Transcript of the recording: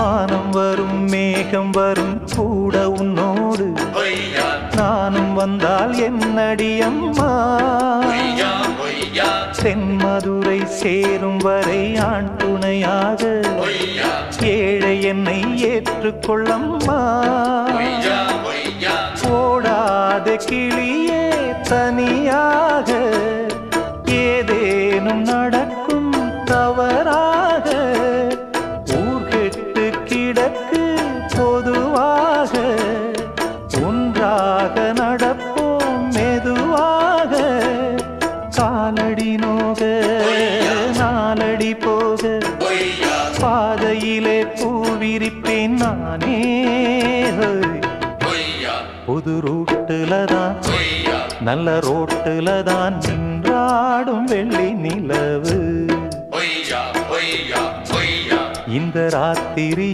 வானம் வரும் மேகம் வரும் கூட உன்னோடு. நானும் வந்தால் என்னடி அம்மா? தென்மதுரை சேரும் வரை ஆண் துணையாக. ஏழை என்னை ஏற்றுக்கொள்ளம்மா? பொய்யா ஓடாத கிளியே தனியாக. ஏதேனும் நடக்க கிடக்கு பொதுவாக ஒன்றாக நடப்போம் மெதுவாக. காலடி நோக நாலடி போக. பாதையிலே பூவிரிப்பேன் நானே. புது ரூட்டுல தான் நல்ல ரோட்டுல தான் நின்றாடும் வெள்ளி நிலவு. இந்த ராத்திரி